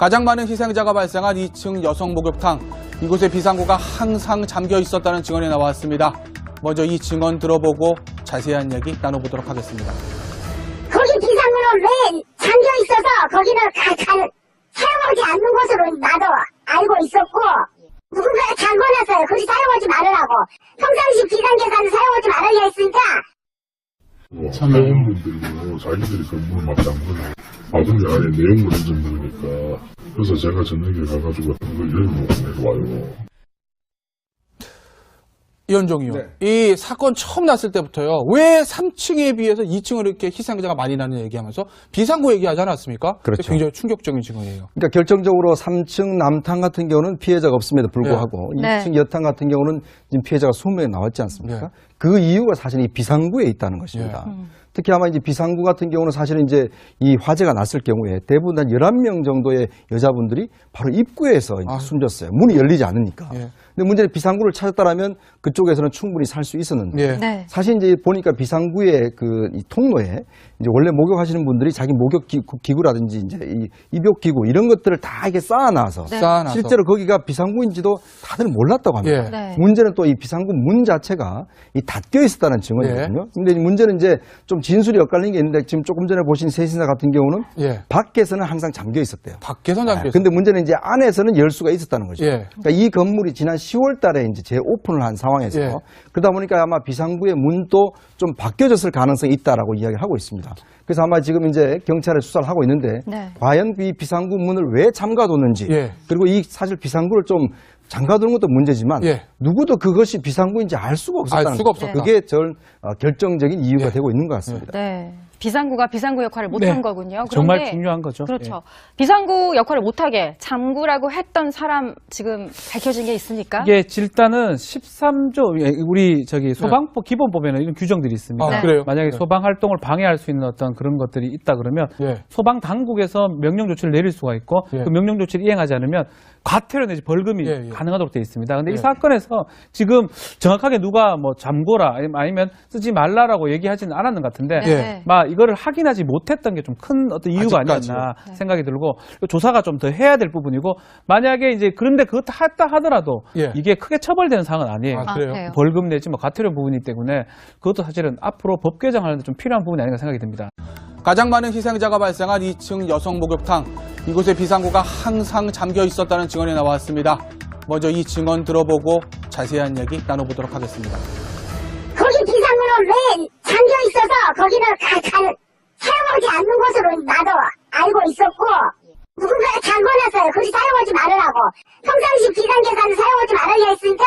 가장 많은 희생자가 발생한 2층 여성 목욕탕. 이곳에 비상구가 항상 잠겨 있었다는 증언이 나왔습니다. 먼저 이 증언 들어보고 자세한 얘기 나눠보도록 하겠습니다. 거기 비상구는 왜 잠겨 있어서 거기는 가, 가, 사용하지 않는 것으로 나도 알고 있었고 누군가가 잠궈놨어요. 거기 사용하지 말으라고. 평상시 비상계산을 사용하지 말아야 했으니까 사회원분들도 자기들이 건물을 막 잠그는 나중에 아예 내용을 잊어버리니까 그래서 제가 저녁에 가가지고 그걸 열고 와요. 이현종 의원, 이 사건 처음 났을 때부터요. 왜 3층에 비해서 2층을 이렇게 희생자가 많이 나는 얘기하면서 비상구 얘기하지 않았습니까? 그렇죠. 굉장히 충격적인 증언이에요. 그러니까 결정적으로 3층 남탕 같은 경우는 피해자가 없음에도 불구하고 네. 2층 여탕 같은 경우는 지금 피해자가 20명이 나왔지 않습니까? 네. 그 이유가 사실 이 비상구에 있다는 것입니다. 특히 아마 이제 비상구 같은 경우는 사실은 이제 이 화재가 났을 경우에 대부분 한 11명 정도의 여자분들이 바로 입구에서 이제 아. 숨졌어요. 문이 열리지 않으니까. 예. 근데 문제는 비상구를 찾았다라면 그쪽에서는 충분히 살 수 있었는데 예. 네. 사실 이제 보니까 비상구의 그 이 통로에 이제 원래 목욕하시는 분들이 자기 목욕 기구- 기구라든지 이제 이 입욕 기구 이런 것들을 다 이렇게 쌓아놔서 네. 쌓아놔서. 실제로 거기가 비상구인지도 다들 몰랐다고 합니다. 예. 네. 문제는 또 이 비상구 문 자체가 이 닫혀 있었다는 증언이거든요. 근데 문제는 이제 좀 진술이 엇갈린 게 있는데 지금 조금 전에 보신 세신사 같은 경우는 예. 밖에서는 항상 잠겨 있었대요. 밖에서 잠겨 있어요. 근데 문제는 이제 안에서는 열 수가 있었다는 거죠. 예. 그러니까 이 건물이 지난 10월 달에 이제 재오픈을 한 상황에서 예. 그러다 보니까 아마 비상구의 문도 좀 바뀌어졌을 가능성이 있다라고 이야기를 하고 있습니다. 그래서 아마 지금 이제 경찰에 수사를 하고 있는데 네. 과연 이 비상구 문을 왜 잠가뒀는지 예. 그리고 이 사실 비상구를 좀 잠가두는 것도 문제지만 예. 누구도 그것이 비상구인지 알 수가 없었다는 알 수가 거죠. 없었다. 그게 절 어, 결정적인 이유가 예. 되고 있는 것 같습니다. 네. 비상구가 비상구 역할을 못한 네. 거군요. 정말 그런데 중요한 거죠. 그렇죠. 비상구 역할을 못하게 잠구라고 했던 사람 지금 밝혀진 게 있습니까? 이게 질단은 13조 예, 우리 저기 소방법 기본 보면은 이런 규정들이 있습니다. 아, 네. 그래요? 만약에 네. 소방 활동을 방해할 수 있는 어떤 그런 것들이 있다 그러면 예. 소방 당국에서 명령 조치를 내릴 수가 있고 예. 그 명령 조치를 이행하지 않으면 과태료 내지 벌금이 예, 예. 가능하도록 되어 있습니다. 근데 예. 이 사건에서 지금 정확하게 누가 뭐 잠고라 아니면- 쓰지 말라라고 얘기하지는 않았는 것 같은데 네. 막 이거를 확인하지 못했던 게 좀 큰 어떤 이유가 아직까지요. 아니었나 생각이 들고 조사가 좀 더 해야 될 부분이고 만약에 이제 그런데 그것도 했다 하더라도 예. 이게 크게 처벌되는 사항은 아니에요. 아, 아, 그래요? 그래요? 벌금 내지 뭐 과태료 부분이기 때문에 그것도 사실은 앞으로 법 개정하는데 좀 필요한 부분이 아닌가 생각이 듭니다. 가장 많은 희생자가 발생한 2층 여성 목욕탕. 이곳에 비상구가 항상 잠겨 있었다는 증언이 나왔습니다. 먼저 이 증언 들어보고 자세한 얘기 나눠보도록 하겠습니다. 거기 비상구는 왜 잠겨 있어서 거기는 가, 가, 사용하지 않는 것으로 나도 알고 있었고 누군가가 잠궈놨어요. 거기 사용하지 말으라고. 평상시 비상계산을 사용하지 말아야 했으니까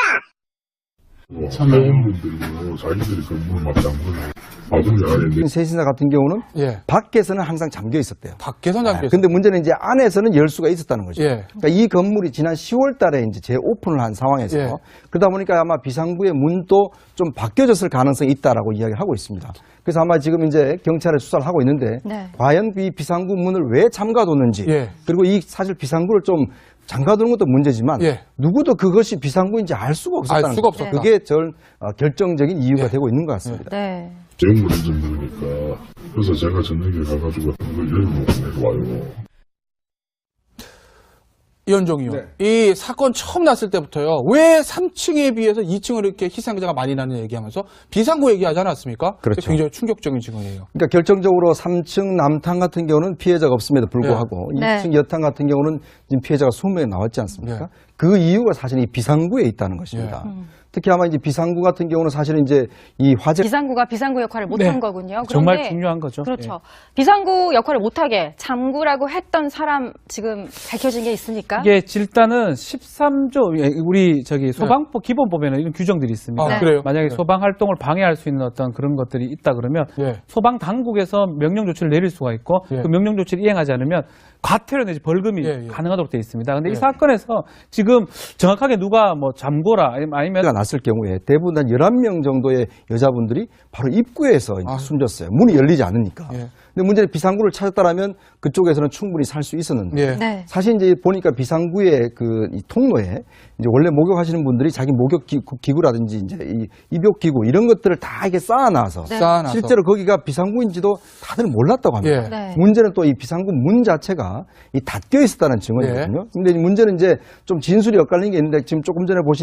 사회원분들도 자기들이 건물을 막 잠그는 나중에 아예 내 세신사 같은 경우는 예. 밖에서는 항상 잠겨 있었대요. 밖에서 잠겨 있어요. 근데 문제는 이제 안에서는 열 수가 있었다는 거죠. 예. 그러니까 이 건물이 지난 10월 달에 이제 재오픈을 한 상황에서 예. 그러다 보니까 아마 비상구의 문도 좀 바뀌어졌을 가능성이 있다라고 이야기를 하고 있습니다. 그래서 아마 지금 이제 경찰에 수사를 하고 있는데 네. 과연 이 비상구 문을 왜 잠가뒀는지 예. 그리고 이 사실 비상구를 좀 잠가두는 것도 문제지만 예. 누구도 그것이 비상구인지 알 수가 없었다는 알 수가 거죠. 없었다. 그게 절 어, 결정적인 이유가 예. 되고 있는 것 같습니다. 네. 내용을 잊어버리니까 그래서 제가 저녁에 가가지고 그걸 열고 와요. 이현종 의원, 이 사건 처음 났을 때부터요. 왜 3층에 비해서 2층을 이렇게 희생자가 많이 나는 얘기하면서 비상구 얘기하지 않았습니까? 그렇죠. 굉장히 충격적인 증언이에요. 그러니까 결정적으로 3층 남탕 같은 경우는 피해자가 없음에도 불구하고 네. 2층 여탕 같은 경우는 지금 피해자가 20명이 나왔지 않습니까? 네. 그 이유가 사실 이 비상구에 있다는 것입니다. 특히 아마 이제 비상구 같은 경우는 사실은 이제 이 화재 비상구가 비상구 역할을 못한 네. 거군요. 정말 그런데 중요한 거죠. 그렇죠. 비상구 역할을 못하게 잠구라고 했던 사람 지금 밝혀진 게 있습니까? 이게 질단은 13조 예, 우리 저기 소방법 기본 보면은 이런 규정들이 있습니다. 아, 네. 그래요? 만약에 네. 소방 활동을 방해할 수 있는 어떤 그런 것들이 있다 그러면 예. 소방 당국에서 명령 조치를 내릴 수가 있고 예. 그 명령 조치를 이행하지 않으면 과태료 내지 벌금이 예, 예. 가능하도록 되어 있습니다. 근데 예. 이 사건에서 지금 정확하게 누가 뭐 잠고라 아니면 났을 경우에 대부분 한 11명 정도의 여자분들이 바로 입구에서 아. 숨졌어요. 문이 열리지 않으니까. 예. 근데 문제는 비상구를 찾았다라면 그쪽에서는 충분히 살 수 있었는데 예. 네. 사실 이제 보니까 비상구의 그 이 통로에 이제 원래 목욕하시는 분들이 자기 목욕 기구- 기구라든지 이제 이 입욕 기구 이런 것들을 다 이게 쌓아놔서 네. 쌓아놔서. 실제로 거기가 비상구인지도 다들 몰랐다고 합니다. 예. 네. 문제는 또 이 비상구 문 자체가 이 닫혀 있었다는 증언이거든요. 근데 이 문제는 이제 좀 진술이 엇갈린 게 있는데 지금 조금 전에 보신